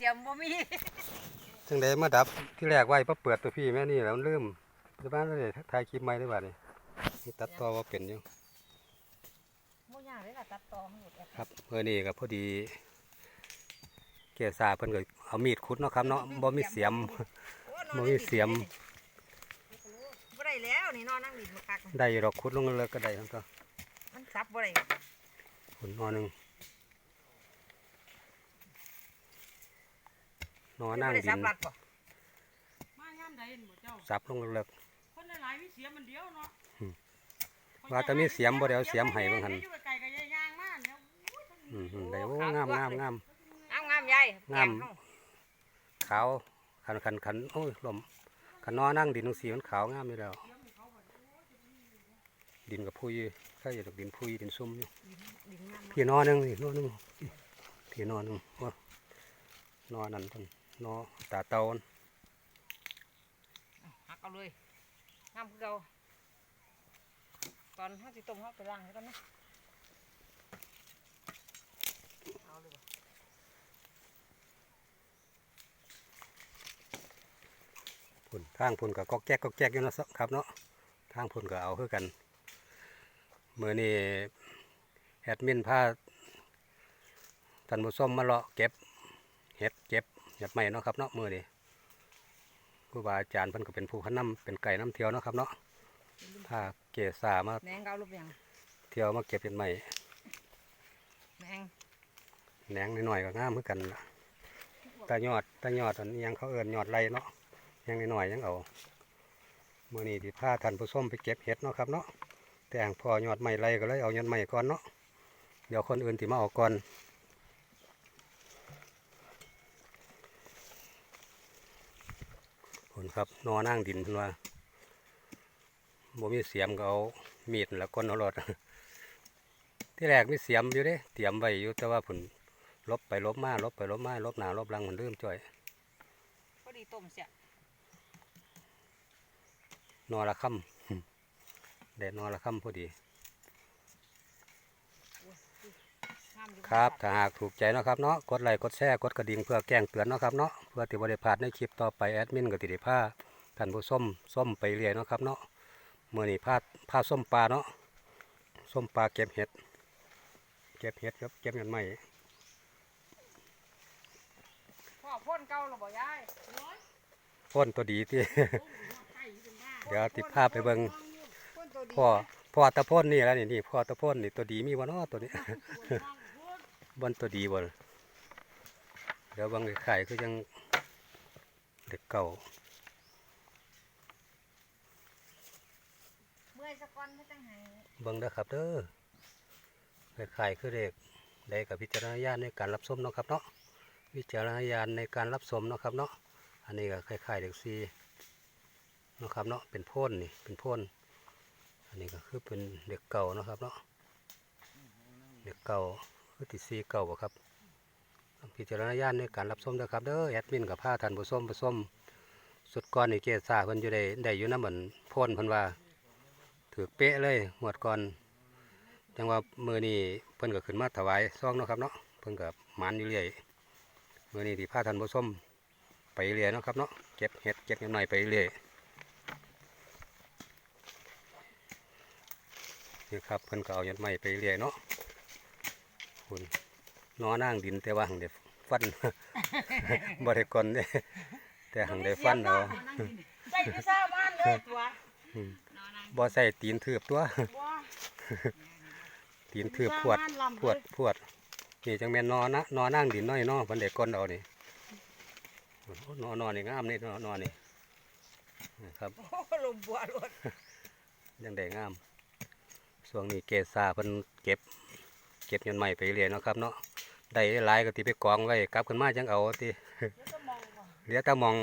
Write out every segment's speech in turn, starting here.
สียมบ่มีจังไดมาดับที่แรกไว้พอเปิดตัวพี่แม่นี่แล้วมันลืมจะบ้านเลยถ่ายคลิปใหม่ได้บ่านี่นี่ตัดต่อว่าเป็นอยู่บ่ยากเลยล่ะตัดต่อให้หมดแล้วครับเพื่อนี่ก็พอดีเกษาเพิ่นก็เอามีดขุดเนาะครับเนาะบ่มีเสียมโอ้นอนบ่มีเสียมบ่ได้แล้วนี่นอนนั่งดินมาคักได้อยู่ดอกขุดลงเลยก็ได้ทั้งตัวมันซับบ่ได้ขุดนอหนึง นอนั่งบ่ได้ดิซับนรัดบ่มาย่ามใดเห็นบ่เจ้าซับลงเลิกคนหลายๆมีเสียมมันเดียวเนาะอืมว่าแต่มีเสียมบ่ได้เอาเสียมให้เบิ่งหั่นอยู่ไกลๆก็ยายางมาแล้วอืมๆได้โอ้งามงามงามงามงามๆยายงามแกเฮขาวขันขันขันโอ้ยลมขันนอนั่งดินตรงสีมันขาวงามอยู่แล้ว ดินกับพุยถ้าอยู่ดอกดินพุยดินซุ่มอยู่ดินงามพี่นอหนึงนี่นอหนึงพี่นอหนึงว่านอนั่นต้น นอตาเตาอันหักเอาเลยงามคือเก่าตอนเฮาสิต้มเฮาไปล้างให้ก่อนนะเอาเลยบ่พุ่นทางพุ่นกับกอกแก๊กกอกแก๊กอยู่เนาะครับเนาะทางพุ่นก็เอาคือกันเมื่อนี้แอดมินพาท่านผู้ชมมาเลาะเก็บเห็ดเก็บ เห็ดใหม่เนาะครับเนาะมื่อนี้ครูบาอาจารย์เพิ่นก็เป็นผู้ขันน้ำเป็นไก่น้ำเที่ยวเนาะครับเนาะพาเกษามาแหนงเก่ารูปยังเที่ยวมาเก็บเห็ดใหม่แหนงแหนงน้อยๆก็งามคือกันล่ะตายอดตายอดอันนี้ยังเขาเอิ้นยอดไรเนาะยังน้อยๆยังเอามื่อนี้ที่พาท่านผู้ชมไปเก็บเห็ดเนาะครับเนาะแต่งพอยอดใหม่ไรก็เลยเอายอดใหม่ก่อนเนาะเดี๋ยวคนอื่นที่มาเอาก่อน ผลครับนอนั่งดินเพิ่นว่าบ่มีเสียมก็เอามีดแล้วก้นเอารถที่แรกมีเสียมอยู่เด้เตรียมไว้อยู่แต่ว่าผลลบไปลบมาลบไปลบมาลบหน้าลบหลังมันลืมจ่อยพอดีต้มเสียนอละค่ำแดดนอละค่ำพอดี งามอยู่ ครับถ้าหากถูกใจเนาะครับเนาะกดไลค์กดแชร์กดกระดิ่งเพื่อแจ้งเตือนเนาะครับเนาะเพื่อที่บริพลาดในคลิปต่อไปแอดมินก็ติไดผ้าท่านผู้ส้มส้มไปเรื่อยเนาะครับเนาะเมื่อนี้พาพาส้มปลาเนาะส้มปลาเก็บเห็ด เก็บเห็ดครับเก็บเห็ดใหม่พ่อพ่นเก่าหรอบ่ยายพ่นตัวดีที่เดี๋ยวติดภาพไปเบิ่งพ่นตัวดีพ่อพ่อตะพ่นนี่แล้วนี่นี่พ่อตะพ่นนี่ตัวดีมีบ่เนาะตัวนี้ บนตัวดีบ่ล่ะเดี๋ยวบางไข่คือยังเด็กเก่าเมื่อยสะก้อนไม่จังไห้เบิ่งเด้อครับเด้อไข่คือเด็กได้กับพิจารณญาณในการรับชมเนาะครับเนาะวิจารณญาณในการรับชมเนาะครับเนาะอันนี้ก็คล้ายๆเด็กซีเนาะครับเนาะเป็นพ่นนี่เป็นพ่นอันนี้ก็คือเป็นเด็กเก่าเนาะครับเนาะเด็กเก่า คือติดซีเก่าครับพิจารณญาณในการรับชมเด้อครับเด้อแอดมินกับผ้าท่านผู้มผู้มสุดก่อนนี่เกศาเพิ่นอยู่ได้ได้อยู่นำเหมือนพ่นเพิ่นว่าถือเป๊ะเลยหมวดก่อนจังว่ามือนี้เพิ่นก็ขึ้นมาถวายซองเนาะครับเนาะเพิ่นก็หมันอยู่เรื่อยมือนี้ที่พาท่านผู้มไปเรื่อยเนาะครับเนาะเก็บเห็ดเก็บเห็ดหน่อยไปเรื่อยนี่ครับเพิ่นก็เอาเห็ดใหม่ไปเรื่อยเนาะ คุณนอนั่งดินแต่ว่าหังเด็ฟันบ่ได้กลนเด้แต่หังได้ฟันเอาใส่พิซซ่าบ้านเลยตัวบ่ใส่ตีนถืบตัวบ่ตีนถืบพวดพวดพวดนี่จังแม่นนอนะนอนั่งดินน้อยเนอเพิ่นได้ก้นเอานี่โอ้โหนอนอนี่งามนี่นอนอนี่นะครับโอ้ลมบัวรถยังได้งามช่วงนี้เกษาเพิ่นเก็บ เก็บเงินใหม่ไปเรื่อยเนาะครับเนาะได้หลายก็ติไปกองไว้กลับขึ้นมาจังเอาติแล้วก็มองบ่เหลือแต่มอง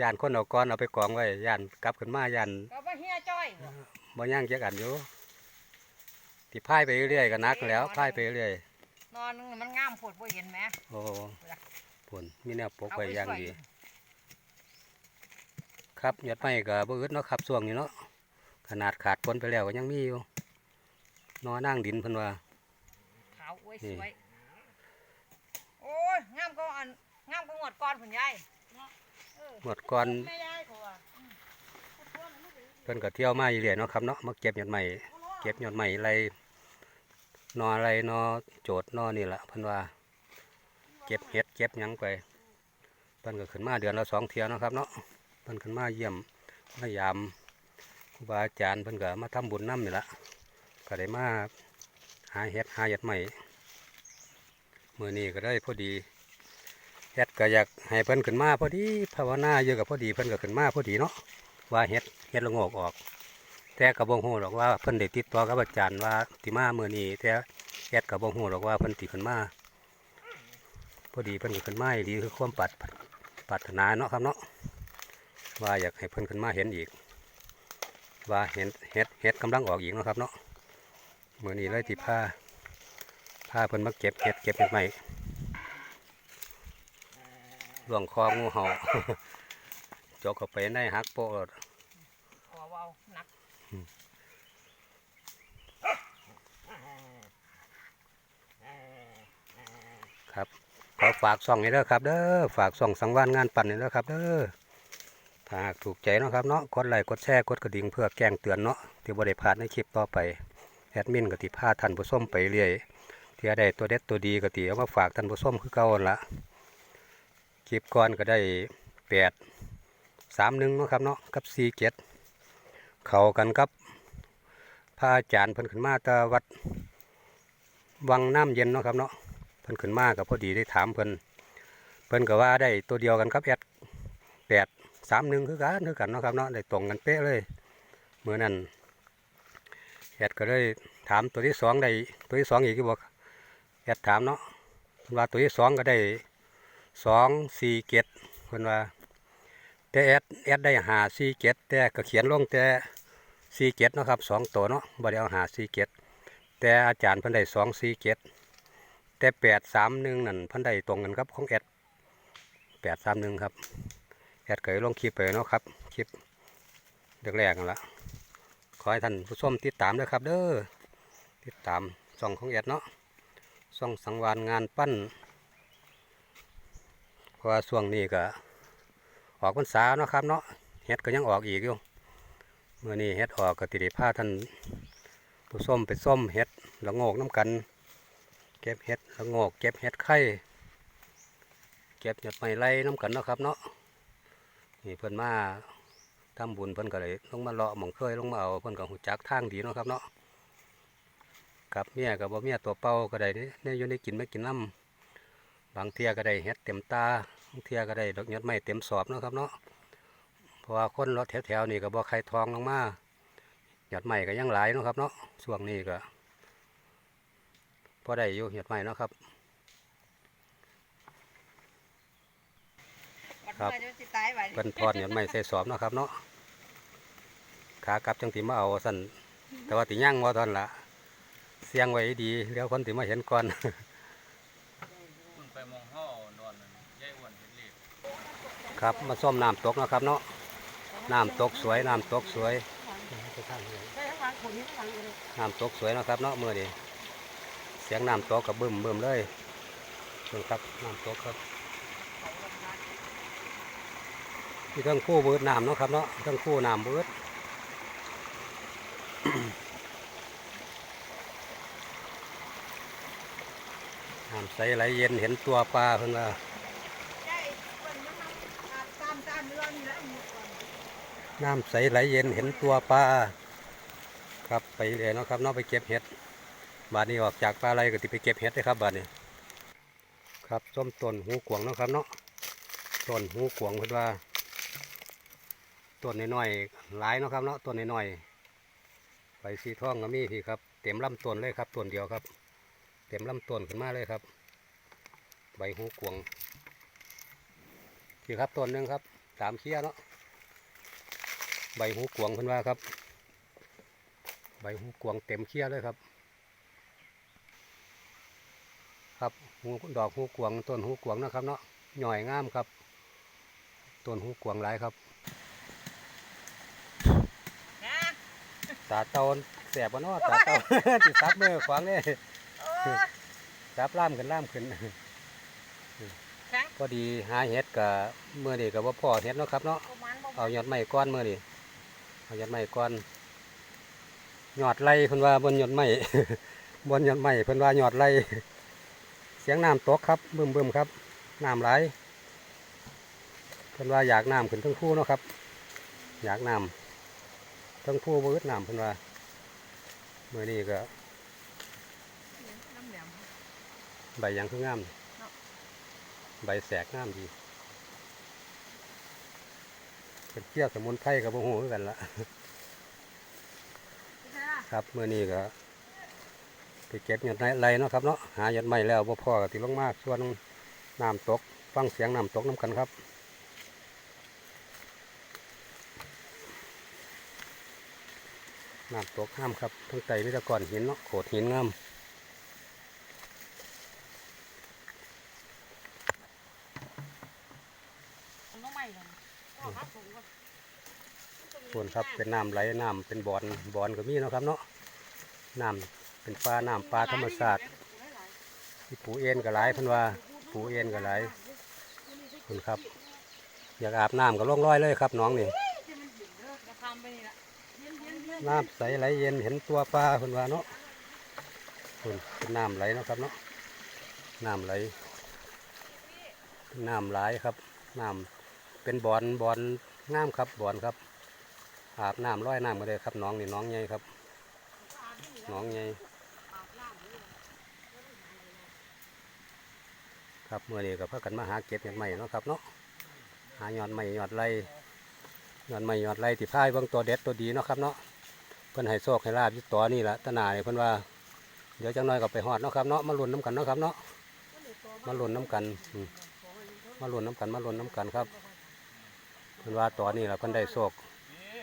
ย่านคนเอาก้อนเอาไปกองไว้ย่านกลับขึ้นมาย่านก็บ่เฮียจ้อยบ่บ่ย่างจักอันอยู่ที่พายไปเรื่อยๆก็นักแล้วพายไปเรื่อยนอนนึงมันงามโพดบ่เห็นแหมโอ้ผลมีแนวปกไว้อย่างดี ครับยอดไม้ก็บ่อึดเนาะครับช่วงนี้เนาะขนาดขาดผลไปแล้วก็ยังมีอยู่ นอนั่งดินเพิ่นว่าขาวโอ้ยนี่สวย โอ้ยงอันงามกว่างวดก่อนพุ่นยายเออหมดก่อนแม่ยายเขาว่าเพิ่นก็เที่ยวมาอยู่เรื่อยเนาะครับเนาะมาเก็บยอดใหม่เก็บยอดใหม่ไรนออะไรนอโจดนอนี่แหละเพิ่นว่า เก็บเห็ดเก็บหยังไปเพิ่นก็ขึ้นมาเดือนละสองเที่ยวเนาะครับเนาะเพิ่นขึ้นมาเยี่ยมมายามครูบาอาจารย์เพิ่นก็มาทำบุญน้ำนี่ละ ก็ได้มาหาเห็ดหาเห็ดใหม่มื่อนี้ก็ได้พอดีเห็ดก็อยากให้เพิ่นขึ้นมาพอดีภาวนาเยอะกับพอดีเพิ่นก็ขึ้นมาพอดีเนาะว่าเห็ดเห็ดละโงกออก แต่กระบองหูหรอกว่าเพิ่นได้ติดต่อกับอาจารย์ว่าติมาเมื่อนี้แต่เห็ดกระบองหูหรอกว่าเพิ่นติขึ้นมาพอดีเพิ่นก็ขึ้นมาดีคือความปัดปรารถนาเนาะครับเนาะว่าอยากให้เพิ่นขึ้นมาเห็นอีก ว่าเห็นเห็ดเห็ดกำลังออกอีกเนาะครับเนาะ เมื่อนี้เลยที่ผ้าผ้าเพิ่นมาเก็บเห็ดเก็บเห็ดใหม่หลวงคองูเห่าจกเข้าไปในหักโปะขอเว้าหนักครับขอฝากส่องนี่เด้อครับ เด้อฝากส่องสังวานงานปั่นนี่เด้อครับ เด้อถ้าหากถูกใจเนาะครับเนาะกดไลค์กดแชร์กดกระดิ่งเพื่อแจ้งเตือนเนาะที่บริพลาดในคลิปต่อไป แอดมินกติพาท่านผู้ชมไปเรื่อยที่ได้ตัวเด็ดตัวดีกติเอามาฝากท่านผู้ชมคือเก่าหั่นละคลิปก่อนก็ได้แปดสามหนึ่งนะครับเนาะกับสี่เจ็ดเข้ากันกับพระอาจารย์เพิ่นขึ้นมาตาวัดวังน้ำเย็นเนาะครับเนาะเพิ่นขึ้นมากับพอดีได้ถามเพิ่นเพิ่นก็ว่าได้ตัวเดียวกันครับแอดแปดสามหนึ่งคือกันคือกันเนาะครับเนาะได้ตรงกันเป๊ะเลยเมื่อนั้น แอดก็เลยถามตัวที่สองได้ตัวที่สองอีกที่บอกแอดถามเนาะเพิ่นว่าตัวที่สองก็ได้สองสี่เจ็ดเพิ่นว่า แต่แอดแอดได้หาสี่เจ็ดแต่ก็เขียนลงแต่สี่เจ็ดเนะครับสองตัวเนาะบ่ได้เอาหาสี่เจ็ดแต่อาจารย์พิ่นได้สองสี่เจ็ดแต่แปดสามหนึ่งนั่นพันได้ตรงกันครับของแอดแปดสามหนึ่งครับแอดเคยลงคลิปไปเนาะครับคลิปแรกๆนั่นละ ขอให้ท่านผู้ชมติดตามด้วยครับ เด้อติดตามช่องของแอดเนาะช่องสังวานงานปั้นเพราะว่าช่วงนี้ก็ออกพรรษาเนาะครับเนาะเฮ็ดก็ยังออกอีกอยู่เมื่อนี้เฮ็ดออกก็ติดผ้าท่านผู้ชมไปส้มเฮ็ดละโงกน้ำกัน เก็บเห็ดละโงกเก็บเห็ดไข่เก็บหยดไม้ไล่น้ำกันเนาะครับเนาะนี่เพิ่นมา ทำบุญเพิ่นก็เลยลงมาเลาะหมองเคยลงมาเอาเพิ่นก็หูจักทางดีเนาะครับเนาะกับเมียกับบ่เมียตัวเป่าก็ได้เด้เนี่ยอยู่ในกินไม่กินน้ำบางเทียก็ได้เห็ดเต็มตาบางเทียก็ได้ดอกหยดไม้เต็มสอบเนาะครับเนาะเพราะว่าคนรถแถวๆนี่ก็บ่ใครทองลงมาหยดไม้ก็ยังหลายเนาะครับเนาะช่วงนี้ก็พอได้อยู่เห็ดใหม่เนาะครับวัดครับเมื่อเดี๋ยวสิตายไปเป็นทอดเห็ดใหม่ใส่สอบเนาะครับเนาะขากลับจังติมาเอาสั่นแต่ว่าติย่างว่าตอนละเสียงไว้ดีเดี๋ยวคนติมาเห็นก่อนคุณไปมองห่อนอนนั่นยายอ้วนเห็นเลขครับมาส้มน้ำตกนะครับเนาะน้ำตกสวยน้ำตกสวยน้ำตกสวยนะครับเนาะเมื่อนี้เสียงน้ำตกกับบึมบึมเลยเบิ่ครับน้ำตกครับที่ทั้งคู่เบิดน้ำเนาะครับเนาะทั้งคู่น้ำเบิด น้ำใสไหลเย็นเห็นตัวปลาเพิ่นว่ายายเพิ่นมาทำอาบตามตามเรือนี่แหละหมดก่อนน้ำใสไหลเย็นเห็นตัวปลาครับไปเลยเนาะครับเนาะไปเก็บเห็ดบาดนี้ออกจากปลาอะไรก็ติไปเก็บเห็ดเลยครับบาดนี้ ครับส้มต้นหูกวงเนาะครับเนาะต้นหูกวงเพิ่นว่าต้นน้อยๆหลายเนาะครับเนาะต้นน้อยๆใบสีทองก็มีพี่ครับ เต็มลำต้นเลยครับต้นเดียวครับ เต็มลำต้นขึ้นมาเลยครับ ใบหูกวางพี่ครับต้นหนึ่งครับสามเคี้ยเนาะใบหูกวางเพิ่นว่าครับ ใบหูกวางเต็มเขี้ยเลยครับ ครับหูดอกหูกวางต้นหูกวางนะครับเนาะหน่อยงามครับต้นหูกวางหลายครับนะตาเตาแสบบ่เนาะตาเตาจิซับมือขวางเนี่ยโอ้ยซับล่ามขึ้นล่ามขึ้นแข็ง พอดีหาเห็ดกับเมื่อนี้กับว่าพ่อเห็ดเนาะครับเนาะประมาณบ่เอายอดไม้ก้อนเมื่อนี้เอายอดไม้ก้อนยอดไล่เพิ่นว่าบนยอดไม้บนยอดไม้เพิ่นว่ายอดไล่เสียงน้ำตกครับบึ้มบึมๆครับน้ำไหลเพิ่นว่าอยากน้ำขึ้นทั้งผู้เนาะครับ อยากน้ำทั้งผู้บืดน้ำเพิ่นว่าเมื่อนี้ก็น้ำแหลมใบหยังคืองามเนาะ ใบแสกงามดีเป็นเกี่ยวสมุนไพรกับโอ้โหคือกันละใช่ล่ะครับเมื่อนี้ก็ไปเก็บหยดไม้ไรเนาะครับเนาะหาหยดไม้แล้วบ่พอก็ติลงมากส่วนน้ำตก ฟังเสียงน้ำตกน้ำกันครับน้ำตกห้ามครับทั้งไตมิตรก่อนหินเนาะโขดหินงาม น้องใหม่กันก็ครับผมก็ ส่วนครับเป็นน้ำไหลน้ำเป็นบอนบอนก็มีนะครับเนาะน้ำเป็นปลาน้ำปลาธรรมชาติที่ปูเอ็นก็หลายพิ่นว่าปูเอ็นก็หลายคุณครับ อยากอาบน้ำก็ล่องร้อยเลยครับน้องนี่น้ำใสไหลเย็นเห็นตัวปลาเพิ่นว่าเนาะคุณเป็นน้ำไหลนะครับเนาะน้ำไหลน้ำไหลายครับน้ำเป็นบอนบอนงามครับบอนครับ อาบน้ำร้อยน้ำก็ได้ครับน้องนี่น้องใหญ่ครับน้องใหญ่ครับเมื่อนี้ก็เพื่อกันมาหาเก็บยอดใหม่เนาะครับเนาะหายอดใหม่ยอดไรยอดใหม่ยอดไรที่พายเบิ่งตัวเด็ดตัวดีเนาะครับเนาะเพิ่นให้โชคให้ลาบยู่ตัวนี่ละตนาเนี่ยเพิ่นว่าเดี๋ยวจังน้อยก็ไปหอดเนาะครับเนาะมาลุ้นน้ำกันเนาะครับเนาะมาลุ้นน้ำกันมาลุ้นน้ำกันมาลุ้นน้ำกันครับเพิ่นว่าตัวนี่แหละเพิ่นได้โชค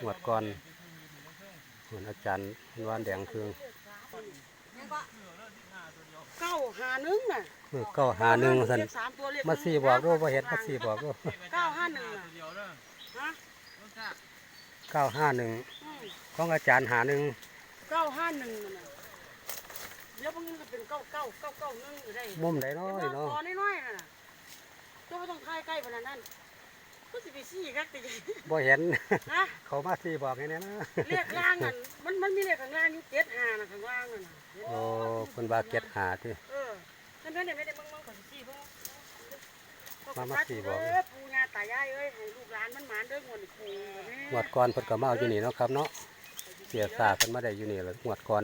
งวดก่อนเหมือนอาจารย์วานแดงคือยังก็เก้าหาหนึ่งน่ะมือเก้าหาหนึ่งสันเลขสามตัวเลขมาสี่บอกรู้ว่าเห็นมาสี่บอกรู้เก้าห้าหนึ่งน่ะเดียวเด้อฮะรสชาติเก้าห้าหนึ่งอืมของอาจารย์หาหนึ่งเก้าห้าหนึ่งน่ะเดี๋ยวพวกนี้ก็เป็นเก้าเก้าเก้าเก้าหนึ่งอยู่ได้มุมไหนน้อยเนาะตอนน้อยๆน่ะนะเจ้าไม่ต้องทายใกล้ขนาดนั้น ก็สิไปซี่กักติบ่เห็น นะเขามาสี่บอกไงเนี่ยนะเลขล่างนั่นมันมันมีเลขข้างล่างอยู่เจ็ดห้านะข้างล่างนั่นน่ะโอ้คนบาเก็ตหาที่ เออนั่นนั่นเนี่ยไม่ได้มึงมึงก่อนสิซี่เพิ่งมามาสี่บอกเอปู่ย่าตายายเอ้ยให้ลูกหลานมันหมานเด้องวดนี้ปู่แบบนี้งวดก่อนเพิ่นก็มาเอาอยู่นี่เนาะครับเนาะเสียสาเพิ่นมาได้อยู่นี่เลยงวดก่อน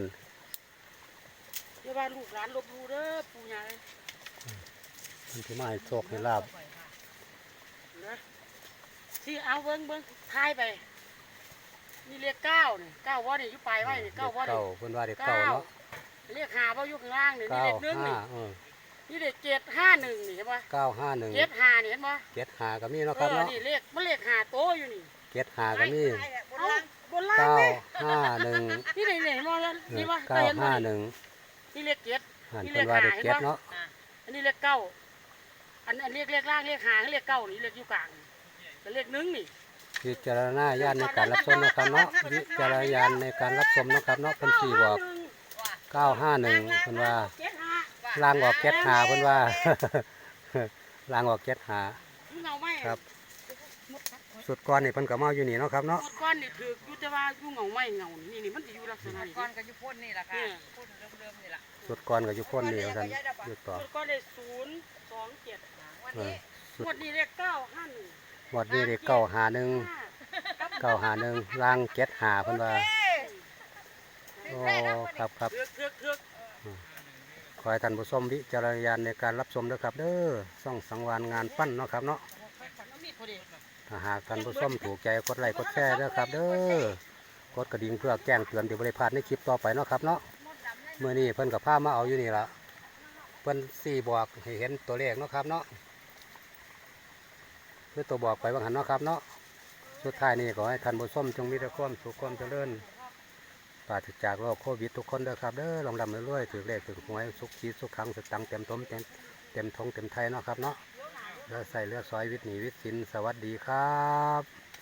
อย่าว่าลูกหลานลบหลู่เด้อปู่ย่าเอ้ย เพิ่นที่มาให้โชคให้ลาบนะ สิเอาเบิ่งเบิ่งทายไป นี่เลขเก้านี่เก้าว่านี่อยู่ปลายไว้นี่เก้าว่านี่เก้าเพิ่นว่าได้เก้าเนาะเลขห้าว่าอยู่ข้างล่างนี่นี่เก้าเลขหนึ่งห้านี่เออนี่เลขเจ็ดห้าหนึ่งนี่เห็นปะเก้าห้าหนึ่งเจ็ดห้านี่เห็นปะเจ็ดหาก็มีเนาะเอครับอเนาะนี่เลขมันเลขห้าโตอยู่นี่เจ็ดหาก็มีไอ้แบบโบเอาราณบนล่างเก้านี่ห้าหนึ่งนี่ไหนไหนมองแล้วเออนี่วะเก้าเห็นห้าบ่หนึ่งนี่เลขเจ็ด หันนี่เป็นเลขว่าได้หาเจ็ดเห็นปะเนาะอันนี้เลขเก้าอันอันเลขเลขล่างเลขห้าเลขเก้านี่เลขอยู่กลางนี่ แต่เลขหนึ่งนี่วิจารณญาณในการรับชมนะครับเนาะวิจารณญาณในการรับชมนะครับเนาะเพิ่นสี่บอกเก้าห้าหนึ่งเพิ่นว่าเจ็ดห้าลางออกเจ็ดหาเพิ่นว่า ลางออกเจ็ดหามึงเอาไหมครับ สุดก่อนนี่เพิ่นก็มาอยู่นี่เนาะครับเนาะหมดก้อนนี่ถืออยู่แต่ว่าอยู่เหงาไม่เหงานี่นี่มันจะอยู่ลักษณะนี้ก่อนก็อยู่พ่นนี่แหละค่ะพ่นเดิมๆนี่แหละสุดก่อนก็อยู่คนนี่ท่าซั่นอยู่ต่อหมดก้อนได้ศูนย์สองเจ็ดวันเออนี้สุดหมดนี่เลขเก้าห้าหนึ่ง หมดนี่ได้เก้าหาหนึ่งเก้าหาหนึ่งลางเจ็ดหาเพิ่นว่าโอ้ครับครับเถือกเถือกเถือกขอให้ท่านผู้ชมวิจารณญาณในการรับชมนะครับ เด้อส่องสังวานงานปั้นเนาะครับเนาะมันมีพอดีถ้าหากท่านผู้ชมถูกใจกดไลค์กดแชร์เด้อครับ เด้อกดกระดิ่งเพื่อแจ้งเตือนเดี๋ยวบริพลาดในคลิปต่อไปเนาะครับเนาะเมื่อนี้เพิ่นกับผ้ามาเอาอยู่นี่ละเพิ่นสี่บอกให้เห็นตัวเลขเนาะครับเนาะ คือตัวบอกไปบางหันเนาะครับเนาะสุดท้ายนี้ขอให้ท่านผู้ชมจงมีแต่ความสุขความเจริญปราศจากโรคโควิดทุกคนเด้อครับเด้อลองดำเรื่อยๆถือเลขถือหวยสุขชีสุขขังสตังเต็มทมเต็มเต็มทงเต็มไทยเนาะครับเนาะเลือใส่เลือดซอยวิทย์หนีวิทย์สินสวัสดีครับ